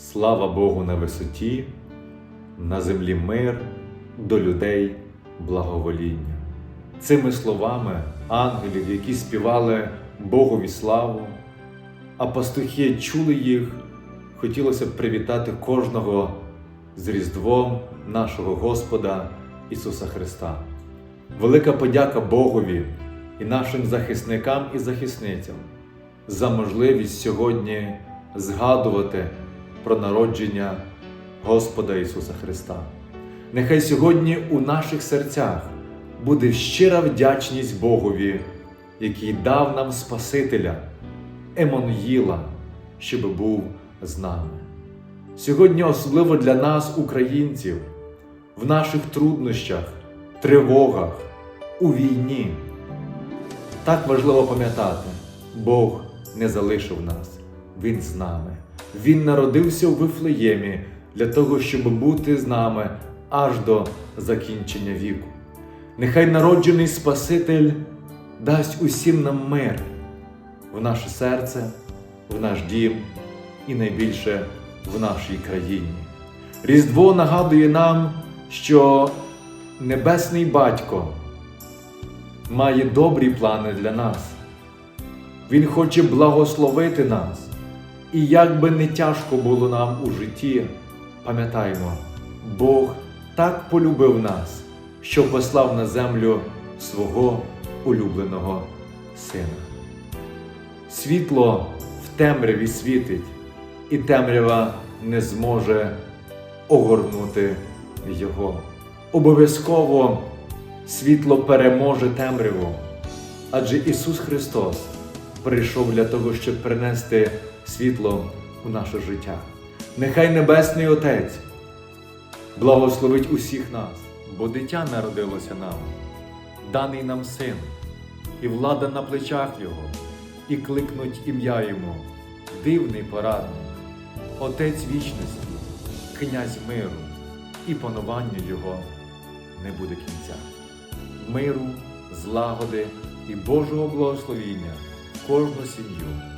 Слава Богу на висоті, на землі мир, до людей благовоління. Цими словами ангелів, які співали Богові славу, а пастухи чули їх, хотілося б привітати кожного з Різдвом нашого Господа Ісуса Христа. Велика подяка Богові і нашим захисникам і захисницям за можливість сьогодні згадувати про народження Господа Ісуса Христа. Нехай сьогодні у наших серцях буде щира вдячність Богові, який дав нам Спасителя, Еммануїла, щоб був з нами. Сьогодні, особливо для нас, українців, в наших труднощах, тривогах, у війні. Так важливо пам'ятати, Бог не залишив нас, Він з нами. Він народився у Вифлеємі для того, щоб бути з нами аж до закінчення віку. Нехай народжений Спаситель дасть усім нам мир в наше серце, в наш дім і найбільше в нашій країні. Різдво нагадує нам, що Небесний Батько має добрі плани для нас. Він хоче благословити нас. І як би не тяжко було нам у житті, пам'ятаймо, Бог так полюбив нас, що послав на землю свого улюбленого Сина. Світло в темряві світить, і темрява не зможе огорнути його. Обов'язково світло переможе темряву, адже Ісус Христос прийшов для того, щоб принести світло у наше життя. Нехай Небесний Отець благословить усіх нас, бо дитя народилося нам, даний нам син, і влада на плечах Його, і кликнуть ім'я Йому, дивний порадник, Отець вічності, князь миру, і панування Його не буде кінця. Миру, злагоди і Божого благословіння кожну сім'ю.